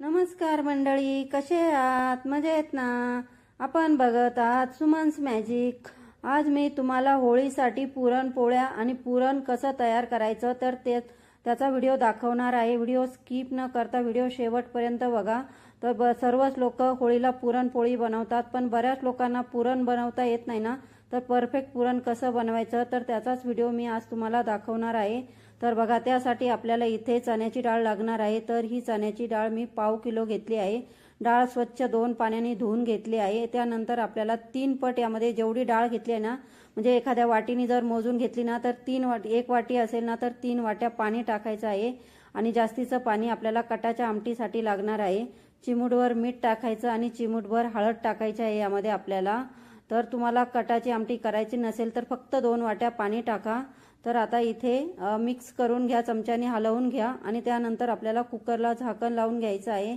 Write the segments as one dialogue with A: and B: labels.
A: नमस्कार मंडळी कसे आहात? मजेत ना? आपण बघत आहात सुमन्स मॅजिक. आज मी तुम्हाला होळीसाठी पुरणपोळ्या आणि पुरण कसं तयार करायचं तर ते त्याचा व्हिडिओ दाखवणार आहे. व्हिडिओ स्किप न करता व्हिडिओ शेवटपर्यंत बघा. तर सर्वच लोक होळीला पुरणपोळी बनवतात पण बऱ्याच लोकांना पुरण बनवता येत नाही ना? तर परफेक्ट पुरण कसं बनवायचं तर त्याचाच व्हिडिओ मी आज तुम्हाला दाखवणार आहे. तर बघा त्यासाठी आपल्याला इथे चण्याची डाळ लागणार आहे. तर ही चण्याची डाळ मी पाव किलो घेतली आहे. डाळ स्वच्छ दोन पाण्याने धुवून घेतली आहे. त्यानंतर आपल्याला तीन पट यामध्ये जेवढी डाळ घेतली आहे ना म्हणजे एखाद्या वाटीने जर मोजून घेतली ना तर तीन वाटी एक वाटी असेल ना तर तीन वाट्या पाणी टाकायचं आहे. आणि जास्तीचं पाणी आपल्याला कटाच्या आमटीसाठी लागणार आहे. चिमूटभर मीठ टाकायचं आणि चिमूटभर हळद टाकायचं आहे यामध्ये आपल्याला. तर तुम्हाला कटाची आमटी करायची नसेल तर फक्त दोन वाट्या पाणी टाका. तर आता इथे मिक्स करून घ्या चमच्याने हलवून घ्या आणि त्यानंतर आपल्याला कुकरला झाकण लावून घ्यायचं आहे.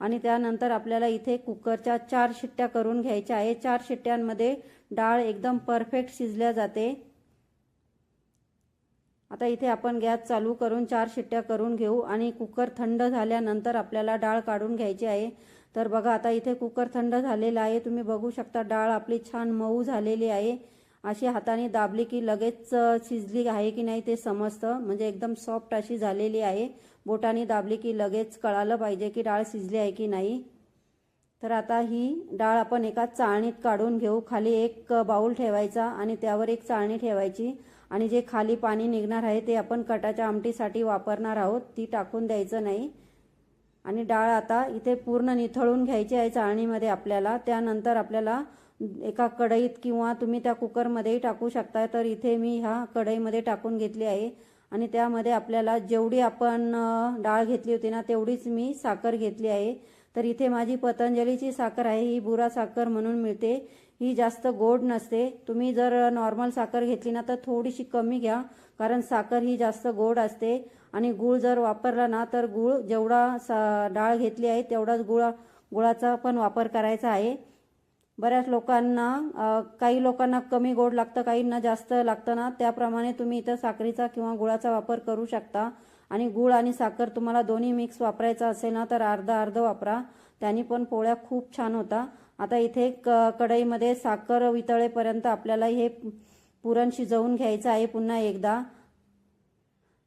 A: आणि त्यानंतर आपल्याला इथे कुकरच्या चार शिट्ट्या करून घ्यायच्या आहे. चार शिट्ट्यांमध्ये डाळ एकदम परफेक्ट शिजल्या जाते. आता इथे आपण गॅस चालू करून चार शिट्ट्या करून घेऊ आणि कुकर थंड झाल्यानंतर आपल्याला डाळ काढून घ्यायची आहे. तर बघा आता इथे कुकर थंड झालेला आहे. तुम्ही बघू शकता डाळ आपली छान मऊ झालेली आहे. अशी हाताने दाबली की लगेच शिजली आहे की नाही ते समजतं. म्हणजे एकदम सॉफ्ट अशी झालेली आहे. बोटाने दाबली की लगेच कळालं पाहिजे की डाळ शिजली आहे की नाही. तर आता ही डाळ आपण एका चाळणीत काढून घेऊ. खाली एक बाऊल ठेवायचा आणि त्यावर एक चाळणी ठेवायची. आणि जे खाली पाणी निघणार आहे ते आपण कटाच्या आमटीसाठी वापरणार आहोत ती टाकून द्यायचं नाही. आणि डाळ आता इथे पूर्ण निथळून घ्यायची आहे चाळणीमध्ये आपल्याला. त्यानंतर आपल्याला एका कढईत किंवा तुम्ही त्या कुकरमध्येही टाकू शकता तर इथे मी ह्या कढईमध्ये टाकून घेतली आहे. आणि त्यामध्ये आपल्याला जेवढी आपण डाळ घेतली होती ना तेवढीच मी साखर घेतली आहे. तर इथे माझी पतंजलीची साखर आहे ही बुरा साखर म्हणून मिळते. ही जास्त गोड नसते. तुम्ही जर नॉर्मल साखर घेतली ना तर थोडीशी कमी घ्या कारण साखर ही जास्त गोड असते. आणि गूळ जर वापरला ना तर गूळ जेवढा सा डाळ घेतली आहे तेवढाच गुळा गुळाचा पण वापर करायचा आहे. बऱ्याच लोकांना काही लोकांना कमी गोड लागतं काहींना जास्त लागतं ना त्याप्रमाणे तुम्ही इथं साखरेचा किंवा गुळाचा वापर करू शकता. आणि गुळ आणि साखर तुम्हाला दोन्ही मिक्स वापरायचा असेल ना तर अर्धा अर्ध वापरा. त्यांनी पण पोळ्या खूप छान होता. आता इथे क कढईमध्ये साखर वितळेपर्यंत आपल्याला हे पुरण शिजवून घ्यायचं आहे पुन्हा एकदा.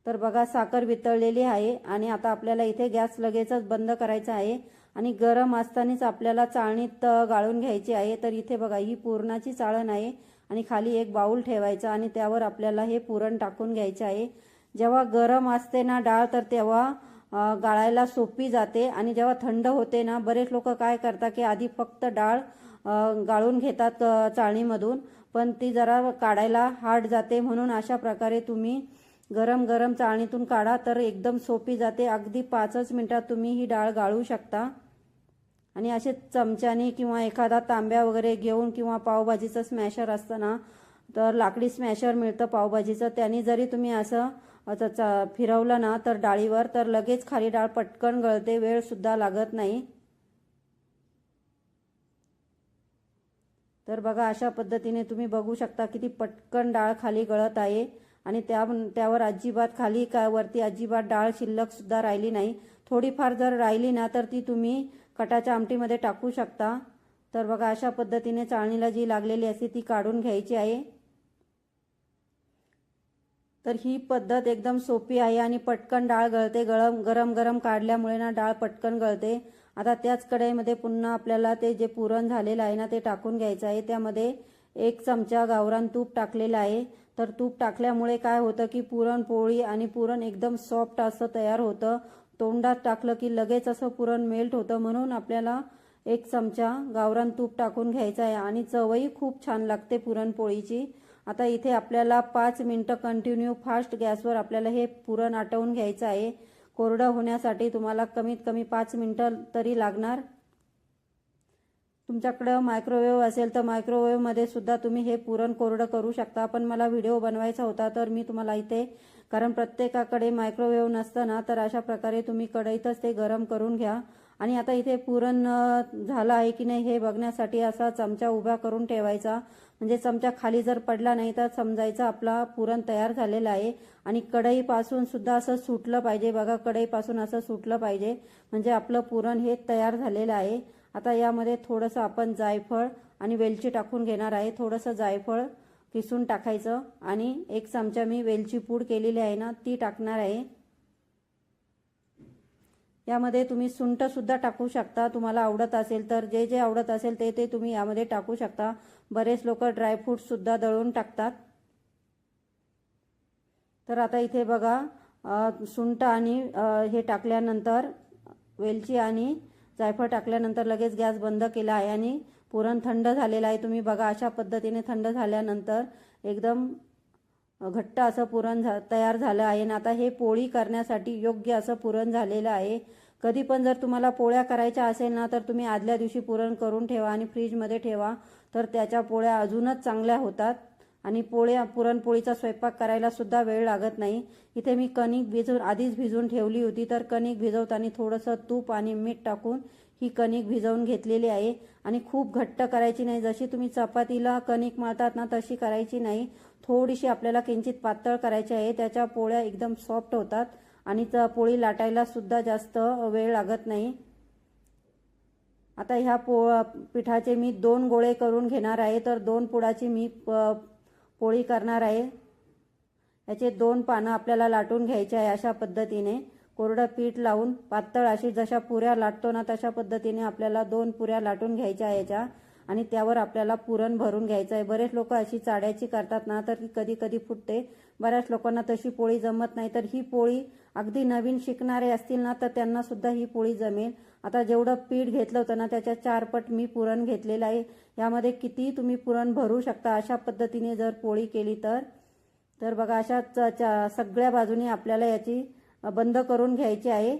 A: तर बघा साखर वितळलेली आहे आणि आता आपल्याला इथे गॅस लगेचच बंद करायचा आहे आणि गरम असतानाच आपल्याला चाळणीत गाळून घ्यायची आहे. तर इथे बघा ही पुरणाची चाळण आहे आणि खाली एक बाऊल ठेवायचा आणि त्यावर आपल्याला हे पुरण टाकून घ्यायचे आहे. जेव्हा गरम असते ना डाळ तर तेव्हा गाळायला सोपी जाते. आणि जेव्हा थंड होते ना बरेच लोक काय करतात की आधी फक्त डाळ गाळून घेतात चाळणीमधून. पण ती जरा काढायला हार्ड जाते. म्हणून अशा प्रकारे तुम्ही गरम गरम चाळणीतून काढा तर एकदम सोपी जाते. अगदी पाचच मिनिटात तुम्ही ही डाळ गाळू शकता. आणि असे चमच्याने किंवा एखादा तांब्या वगैरे घेऊन किंवा पावभाजीचं स्मॅशर असतं ना तर लाकडी स्मॅशर मिळतं पावभाजीचं. त्याने जरी तुम्ही असं असं चा- फिरवलं ना तर डाळीवर तर लगेच खाली डाळ पटकन गळते वेळ सुद्धा लागत नाही. तर बघा अशा पद्धतीने तुम्ही बघू शकता किती पटकन डाळ खाली गळत आहे. आणि त्या त्यावर अजिबात खाली का वरती अजिबात डाळ शिल्लक सुद्धा राहिली नाही. थोडीफार जर राहिली ना तर ती तुम्ही कटाच्या आमटीमध्ये टाकू शकता. तर बघा अशा पद्धतीने चाळणीला जी लागलेली असते ती काढून घ्यायची आहे. तर ही पद्धत एकदम सोपी आहे आणि पटकन डाळ गळते. गरम गरम गरम काढल्यामुळे ना डाळ पटकन गळते. आता त्याच कढईमध्ये पुन्हा आपल्याला ते जे पुरण झालेलं आहे ना ते टाकून घ्यायचं आहे. त्यामध्ये एक चमचा गावरान तूप टाकलेलं आहे. तर तूप टाकल्यामुळे काय होतं की पुरणपोळी आणि पुरण एकदम सॉफ्ट असं तयार होतं. तोंडात टाकलं की लगेच असं पुरण मेल्ट होतं. म्हणून आपल्याला एक चमचा गावरान तूप टाकून घ्यायचा आहे. आणि चवही खूप छान लागते पुरणपोळीची आता इथे आपल्याला पाच मिनटं कंटिन्यू फास्ट गॅसवर आपल्याला हे पुरण आटवून घ्यायचं आहे. कोरडं होण्यासाठी तुम्हाला कमीत कमी पाच मिनटं तरी लागणार. तुमच्याकडं मायक्रोवेव्ह असेल तर मायक्रोवेव्हमध्ये सुद्धा तुम्ही हे पुरण कोरडं करू शकता. पण मला व्हिडिओ बनवायचा होता तर मी तुम्हाला इथे कारण प्रत्येकाकडे मायक्रोवेव्ह नसतं ना तर अशा प्रकारे तुम्ही कढईतच ते गरम करून घ्या. आणि आता इथे पुरण झालं आहे की नाही हे बघण्यासाठी असा चमचा उभा करून ठेवायचा. म्हणजे चमचा खाली जर पडला नाही तर समजायचं आपला पुरण तयार झालेला आहे. आणि कढईपासून सुद्धा असं सुटलं पाहिजे. बघा कढईपासून असं सुटलं पाहिजे. म्हणजे आपलं पुरण हे तयार झालेलं आहे. आता यामध्ये थोडंसं आपण जायफळ आणि वेलची टाकून घेणार आहे. थोडंसं जायफळ किसून टाकायचं. आणि एक चमचा मी वेलची पूड केलेली आहे ना ती टाकणार आहे. यामध्ये तुम्ही सुंठ सुद्धा टाकू शकता. तुम्हाला आवडत असेल तर जे जे आवडत असेल ते ते तुम्ही यामध्ये टाकू शकता. बरेच लोक ड्रायफ्रूट सुद्धा दळून टाकतात. तर आता इथे बघा अ, सुंठ आणि हे टाकल्यानंतर वेलची आणि जायफळ टाकल्यानंतर लगेच गॅस बंद केला आहे आणि पुरण थंड झालेलं आहे. तुम्ही बघा अशा पद्धतीने थंड झाल्यानंतर एकदम घट्ट असं पुरण झा तयार झालं आहे. आणि आता हे पोळी करण्यासाठी योग्य असं पुरण झालेलं आहे. कधी पण जर तुम्हाला पोळ्या करायच्या असेल ना तर तुम्ही आदल्या दिवशी पुरण करून ठेवा आणि फ्रीजमध्ये ठेवा. तर त्याच्या पोळ्या अजूनच चांगल्या होतात. आणि पोळ्या पुरणपोळीचा स्वयंपाक करायला सुद्धा वेळ लागत नाही. इथे मी कणिक भिजून आधीच भिजून ठेवली होती. तर कणिक भिजवताना थोडंसं तूप आणि मीठ टाकून ही कणिक भिजवून घेतलेली आहे आणि खूप घट्ट करायची नाही. जशी तुम्ही चपातीला कणिक मळतात ना तशी करायची नाही. थोडीशी आपल्याला किंचित पातळ करायची आहे. त्याच्या पोळ्या एकदम सॉफ्ट होतात आणि पोळी लाटायला सुद्धा जास्त वेळ लागत नाही. आता ह्या पो पिठाचे मी दोन गोळे करून घेणार आहे. तर दोन पुडाची मी प- पोळी करणार आहे. याचे दोन पानं आपल्याला लाटून घ्यायचे आहे अशा पद्धतीने. कोरडं पीठ लावून पातळ अशी जशा पुऱ्या लाटतो ना तशा पद्धतीने आपल्याला दोन पुऱ्या लाटून घ्यायच्या याच्या. आणि त्यावर आपल्याला पुरण भरून घ्यायचं आहे. बरेच लोक अशी चाड्याची करतात ना तर ती कधी कधी फुटते. बऱ्याच लोकांना तशी पोळी जमत नाही. तर ही पोळी अगदी नवीन शिकणारे असतील ना तर त्यांना सुद्धा ही पोळी जमेल. आता जेवढं पीठ घेतलं होतं ना त्याच्या चारपट मी पुरण घेतलेलं आहे. यामध्ये किती तुम्ही पुरण भरू शकता अशा पद्धतीने जर पोळी केली तर. तर बघा अशा च- सगळ्या बाजूने आपल्याला याची बंद करून घ्यायची आहे.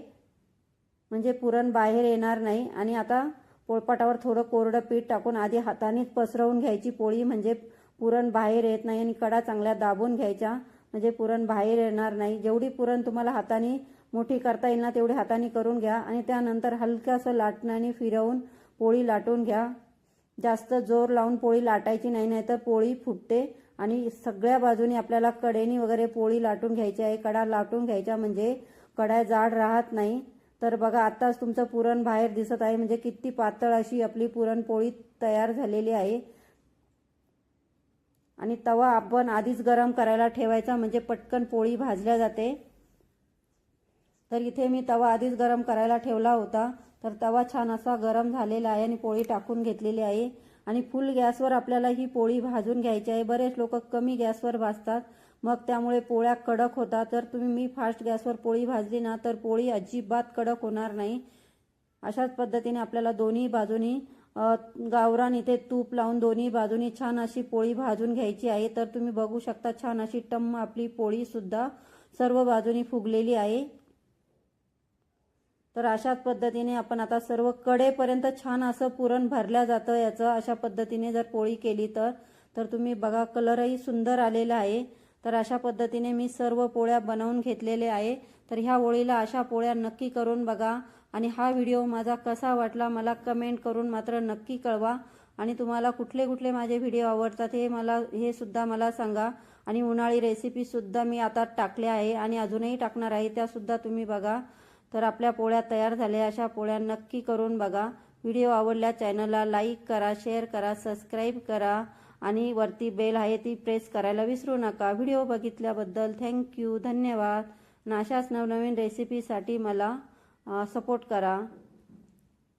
A: म्हणजे पुरण बाहेर येणार नाही. आणि आता पोळपाटावर थोडं कोरडं पीठ टाकून आधी हातानेच पसरवून घ्यायची पोळी. म्हणजे पुरण बाहेर येत नाही आणि कडा चांगल्या दाबून घ्यायच्या. म्हणजे पुरण बाहेर येणार नाही. जेवढी पुरण तुम्हाला हाताने मोठी करता येईल ना तेवढी हाताने करून घ्या. आणि त्यानंतर हलकंसं लाटण्याने फिरवून पोळी लाटून घ्या. जास्त जोर लावून पोळी लाटायची नाही नाहीतर पोळी फुटते. आणि सगळ्या बाजूने आपल्याला कडेनी वगैरे पोळी लाटून घ्यायची आहे. कडा लाटून घ्यायच्या म्हणजे कडाय जाड राहत नाही. तर बघा आत्ताच तुमचं पुरण बाहेर दिसत आहे. म्हणजे किती पातळ अशी आपली पुरणपोळी तयार झालेली आहे. आणि तवा आपण आधीच गरम करायला ठेवायचा. म्हणजे पटकन पोळी भाजल्या जाते. तर इथे मी तवा आधीच गरम करायला ठेवला होता. तर तवा छान असा गरम झालेला आहे आणि पोळी टाकून घेतलेली आहे. आणि फुल गॅसवर आपल्याला ही पोळी भाजून घ्यायची आहे. बरेच लोक कमी गॅसवर भाजतात. मग त्यामुळे पोळ्या कडक होतात. तर तुम्ही मी फास्ट गॅसवर पोळी भाजली ना तर पोळी अजिबात कडक होणार नाही. अशाच पद्धतीने आपल्याला दोन्ही बाजूनी गावरान इथे तूप लावून दोन्ही बाजूनी छान अशी पोळी भाजून घ्यायची आहे. तर तुम्ही बघू शकता छान अशी टम्म आपली पोळी सुद्धा सर्व बाजूनी फुगलेली आहे. तर अशाच पद्धतीने आपण आता सर्व कडेपर्यंत छान असं पुरण भरल्या जातं याचं अशा पद्धतीने जर पोळी केली तर. तर तुम्ही बघा कलरही सुंदर आलेला आहे. तर अशा पद्धतीने मी सर्व पोळ्या बनवून घेतलेले आहे. तर ह्या ओळीला अशा पोळ्या नक्की करून बघा. आणि हा व्हिडिओ माझा कसा वाटला मला कमेंट करून मात्र नक्की कळवा. आणि तुम्हाला कुठले कुठले माझे व्हिडिओ आवडतात हे मला हे सुद्धा मला सांगा. आणि उन्हाळी रेसिपीसुद्धा मी आता टाकल्या आहे आणि अजूनही टाकणार आहे त्यासुद्धा तुम्ही बघा. तर आपल्या पोळ्या तयार झाल्या. अशा पोळ्या नक्की करून बघा. व्हिडिओ आवडल्या चॅनलला लाईक करा शेअर करा सबस्क्राईब करा आणि वरती बेल आहे ती प्रेस करायला विसरू नका. व्हिडिओ बघितल्याबद्दल थँक्यू धन्यवाद. आणि अशाच नवनवीन रेसिपीसाठी मला सपोर्ट करा.